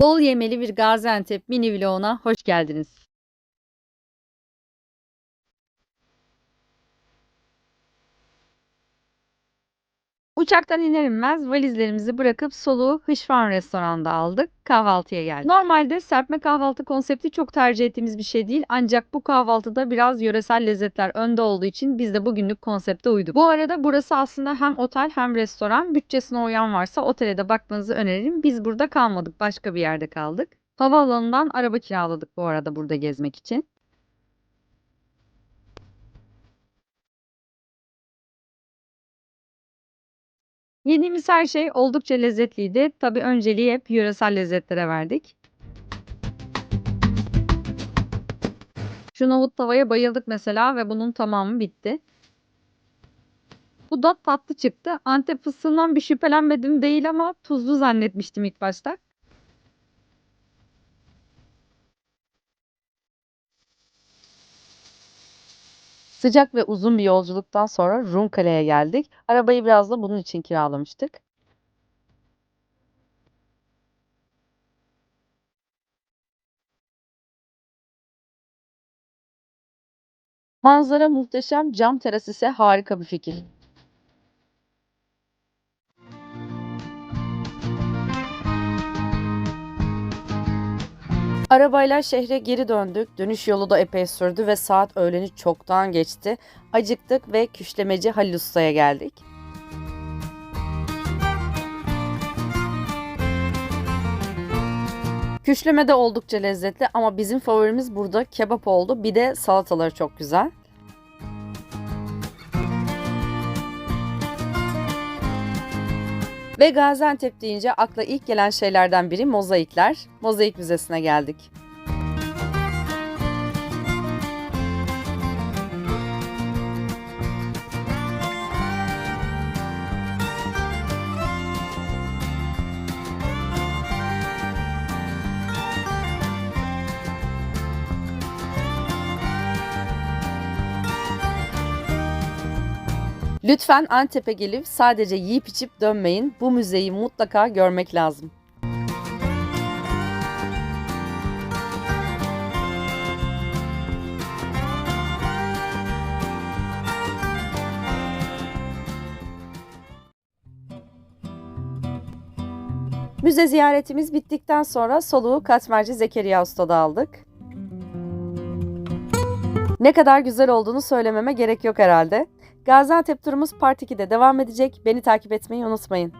Bol yemeli bir Gaziantep mini vloguna hoş geldiniz. Uçaktan iner inmez valizlerimizi bırakıp soluğu Hışvan restoranda aldık. Kahvaltıya geldik. Normalde serpme kahvaltı konsepti çok tercih ettiğimiz bir şey değil. Ancak bu kahvaltıda biraz yöresel lezzetler önde olduğu için biz de bugünlük konsepte uyduk. Bu arada burası aslında hem otel hem restoran. Bütçesine uyan varsa otele de bakmanızı öneririm. Biz burada kalmadık. Başka bir yerde kaldık. Havaalanından araba kiraladık bu arada burada gezmek için. Yediğimiz her şey oldukça lezzetliydi. Tabii önceliği hep yöresel lezzetlere verdik. Şu nohut tavaya bayıldık mesela ve bunun tamamı bitti. Bu da tatlı çıktı. Antep fıstığından bir şüphelenmedim değil ama tuzlu zannetmiştim ilk başta. Sıcak ve uzun bir yolculuktan sonra Rumkale'ye geldik. Arabayı biraz da bunun için kiralamıştık. Manzara muhteşem, cam teras ise harika bir fikir. Arabayla şehre geri döndük. Dönüş yolu da epey sürdü ve saat öğleni çoktan geçti. Acıktık ve küşlemeci Halil Usta'ya geldik. Küşleme de oldukça lezzetli ama bizim favorimiz burada kebap oldu. Bir de salataları çok güzel. Ve Gaziantep deyince akla ilk gelen şeylerden biri mozaikler. Mozaik Müzesi'ne geldik. Lütfen Antep'e gelip sadece yiyip içip dönmeyin. Bu müzeyi mutlaka görmek lazım. Müze ziyaretimiz bittikten sonra soluğu Katmerci Zekeriya Usta'da aldık. Ne kadar güzel olduğunu söylememe gerek yok herhalde. Gaziantep turumuz Part 2'de devam edecek. Beni takip etmeyi unutmayın.